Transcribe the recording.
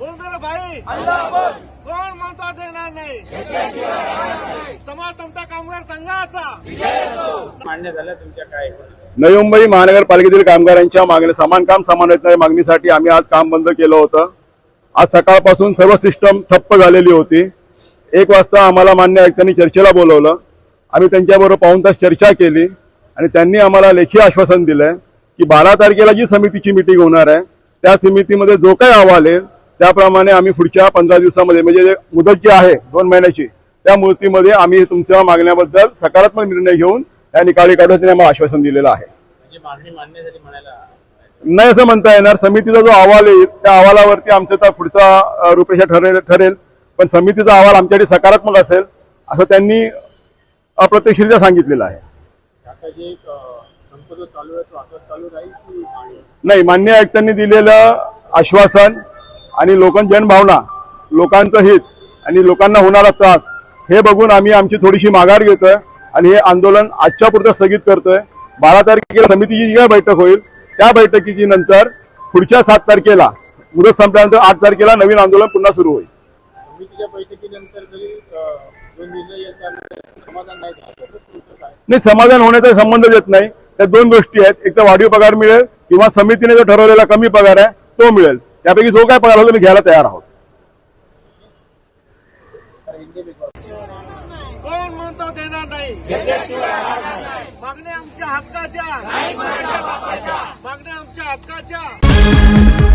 बोलतो भाई? कोण म्हणता देणार नाही? समाज समता कामगार संघाचा. मान्य झालं तुमच्या काय नवी मुंबई महानगरपालिकेतील कामगारांच्या मागणी समान काम समान वेतनाच्या मागणीसाठी आम्ही आज काम बंद केलं होतं. आज सकाळपासून सर्व सिस्टम ठप्प झालेली होती. एक वाजता आम्हाला मान्य आयुक्तांनी चर्चेला बोलवलं. आम्ही त्यांच्याबरोबर पाऊन तास चर्चा केली आणि त्यांनी आम्हाला लेखी आश्वासन दिलं की बारा तारखेला जी समितीची मिटिंग होणार आहे त्या समितीमध्ये जो काही अहवाल येईल त्याप्रमाणे आम्ही पुढच्या पंधरा दिवसामध्ये म्हणजे मुदत जी आहे दोन महिन्याची त्या मुदतीमध्ये आम्ही तुमच्या मागण्याबद्दल सकारात्मक निर्णय घेऊन त्या निकाली काढून त्यांनी आम्हाला आश्वासन दिलेलं आहे. म्हणजे नाही असं म्हणता येणार. समितीचा जो अहवाल येईल त्या अहवालावरती आमचा आता पुढचा रूपरेषा ठरेल ठरेल. पण समितीचा अहवाल आमच्यासाठी सकारात्मक असेल असं त्यांनी अप्रत्यक्षरित्या सांगितलेलं आहे. नाही मान्य आयुक्तांनी दिलेलं आश्वासन आणि लोकां जनभावना लोकांचं हित आणि लोकांना होणारा त्रास हे बघून आम्ही आमची थोडीशी माघार घेतोय आणि हे आंदोलन आजच्या पुरतं स्थगित करतोय. बारा तारखेला समितीची जी काय बैठक होईल त्या बैठकीची नंतर पुढच्या सात तारखेला मुदत संपल्यानंतर आठ तारखेला नवीन आंदोलन पुन्हा सुरू होईल. नाही समाधान होण्याचा संबंध येत नाही. त्या दोन गोष्टी आहेत. एक तर वाढीव पगार मिळेल किंवा समितीने जो ठरवलेला कमी पगार आहे तो मिळेल. त्यापैकी जो काय पगार होतो मी घ्यायला तयार आहोत. कोण म्हणतो देणार नाही? मागण्या आमच्या हक्काच्या. मागण्या आमच्या हक्काच्या.